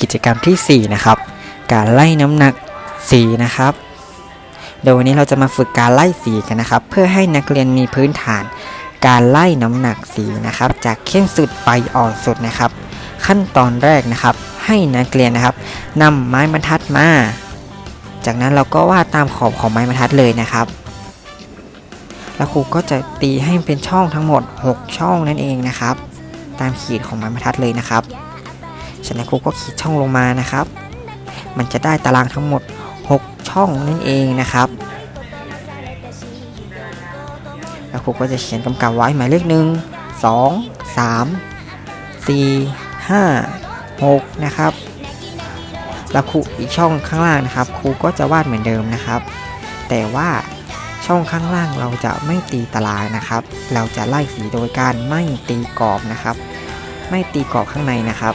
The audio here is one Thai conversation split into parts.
กิจกรรมที่ 4 นะครับ การไล่น้ำหนักสีนะครับ โดยวันนี้เราจะมาฝึกการไล่สีกันนะครับ เพื่อให้นักเรียนมีพื้นฐาน การไล่น้ำหนักสีนะครับ จากเข้มสุดไปอ่อนสุดนะครับ ขั้นตอนแรกนะครับ ให้นักเรียนนะครับนำไม้บรรทัดมา จากนั้นเราก็วาดตามขอบของไม้บรรทัดเลยนะครับ แล้วครูก็จะตีให้เป็นช่องทั้งหมด 6 ช่องนั่นเองนะครับ ตามขีดของไม้บรรทัดเลยนะครับ ฉะนั้นครูก็ขีดช่องลงมานะครับ มันจะได้ตารางทั้งหมด 6 ช่องนั่นเองนะครับแล้วครูก็จะเขียนกำกับไว้หมายเลขหนึ่งสองสามสี่ห้าหกนะครับ แล้วครูอีกช่องข้างล่างนะครับ ครูก็จะวาดเหมือนเดิมนะครับ แต่ว่าช่องข้างล่างเราจะไม่ตีตารางนะครับ เราจะไล่สีโดยการไม่ตีกรอบนะครับ ไม่ตีกรอบข้างในนะครับ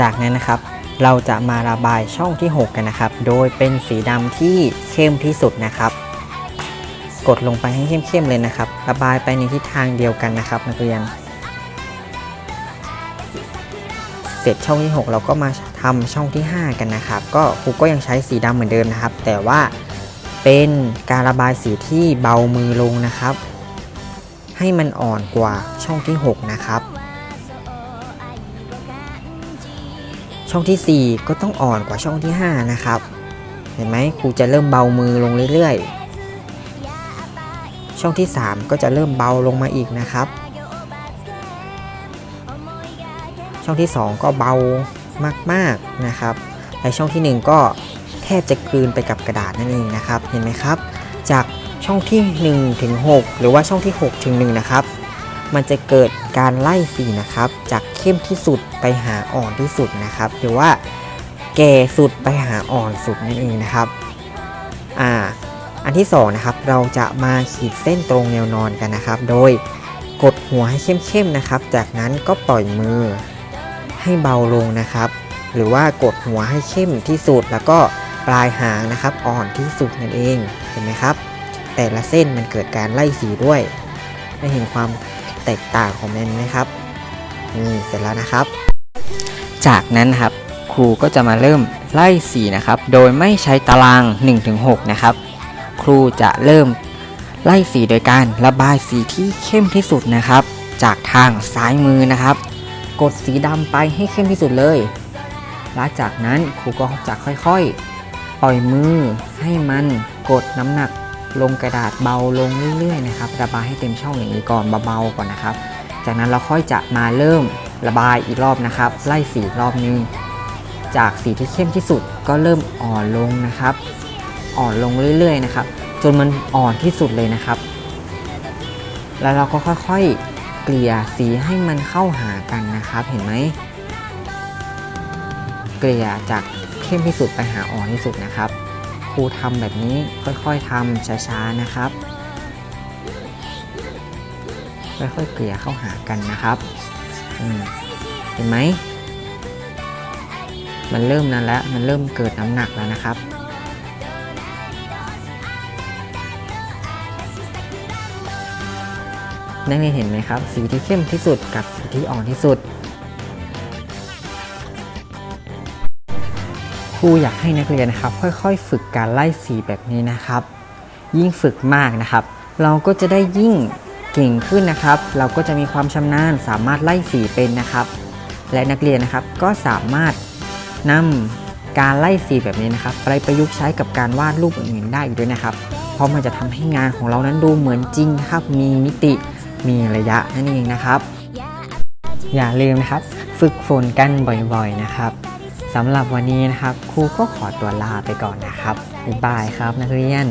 จากนั้นนะครับ เราจะมาระบายช่องที่ 6 กันนะครับ โดยเป็นสีดำที่เข้มที่สุดนะครับ กดลงไปให้เข้มๆเลยนะครับ ระบายไปในทิศทางเดียวกันนะครับนักเรียน เสร็จช่องที่ 6 เราก็มาทำช่องที่ 5 กันนะครับ ก็ครูก็ยังใช้สีดำเหมือนเดิมนะครับ แต่ว่าเป็นการระบายสีที่เบามือลงนะครับ ให้มันอ่อนกว่าช่องที่ 6 นะครับ ช่องที่ 4 ก็ต้องอ่อนกว่าช่องที่ 5 นะครับ เห็นไหมครูจะเริ่มเบามือลงเรื่อยๆ ช่องที่ 3 ก็จะเริ่มเบาลงมาอีกนะครับ ช่องที่ 2 ก็เบามากๆนะครับและช่องที่ 1 ก็แทบจะกลืนไปกับกระดาษนั่นเองนะครับ เห็นไหมครับ จากช่องที่ 1 ถึง 6 หรือว่าช่องที่ 6 ถึง 1 นะครับ มันจะเกิดการไล่สีนะครับ จากเข้มที่สุดไปหาอ่อนที่สุดนะครับ หรือว่าแก่สุดไปหาอ่อนสุดนั่นเองนะครับอ่าอันที่สองนะครับเราจะมาขีดเส้นตรงแนวนอนกันนะครับ โดยกดหัวให้เข้มๆนะครับ จากนั้นก็ปล่อยมือให้เบาลงนะครับ หรือว่ากดหัวให้เข้มที่สุดแล้วก็ปลายหางนะครับอ่อนที่สุดนั่นเองเห็นไหมครับ แต่ละเส้นมันเกิดการไล่สีด้วยได้เห็นความ แตกต่างของมันไหมครับนี่เสร็จแล้วนะครับ จากนั้นครับครูก็จะมาเริ่มไล่สีนะครับ โดยไม่ใช้ตาราง 1-6 นะครับ ครูจะเริ่มไล่สีโดยการระบายสีที่เข้มที่สุดนะครับ จากทางซ้ายมือนะครับ กดสีดำไปให้เข้มที่สุดเลยหลังจากนั้นครูก็จะค่อยๆ ปล่อยมือให้มันกดน้ำหนัก ลงกระดาษเบาลงเรื่อยๆนะครับระบายให้เต็มช่องอย่างนี้ก่อนเบาๆก่อนนะครับ จากนั้นเราค่อยจะมาเริ่มระบายอีกรอบนะครับ ไล่สีรอบนึง จากสีที่เข้มที่สุดก็เริ่มอ่อนลงนะครับ อ่อนลงเรื่อยๆนะครับจนมันอ่อนที่สุดเลยนะครับ แล้วเราก็ค่อยๆเกลี่ยสีให้มันเข้าหากันนะครับเห็นไหมเกลี่ยจากเข้มที่สุดไปหาอ่อนที่สุดนะครับ ครูทำแบบนี้ค่อยๆทำช้าๆนะครับ ค่อยๆเกลี่ยเข้าหากันนะครับเห็นไหมมันเริ่มนั้นแล้วมันเริ่มเกิดน้ำหนักแล้วนะครับนักเรียนเห็นไหมครับ สีที่เข้มที่สุดกับสีที่อ่อนที่สุด รูอยากให้นักเรียนนะครับ ค่อยๆ ฝึกการไล่สีแบบนี้นะครับ ยิ่งฝึกมากนะครับ เราก็จะได้ยิ่งเก่งขึ้นนะครับ เราก็จะมีความชำนาญสามารถไล่สีเป็นนะครับ และนักเรียนนะครับก็สามารถนำการไล่สีแบบนี้นะครับ ไปประยุกต์ใช้กับการวาดรูปอื่นๆได้อีกด้วยนะครับ เพราะมันจะทำให้งานของเรานั้นดูเหมือนจริงครับ มีมิติมีระยะนั่นเองนะครับ อย่าลืมนะครับ ฝึกฝนกันบ่อยๆนะครับ สำหรับวันนี้นะครับครูก็ขอตัวลาไปก่อนนะครับบ๊ายบายครับนักเรียน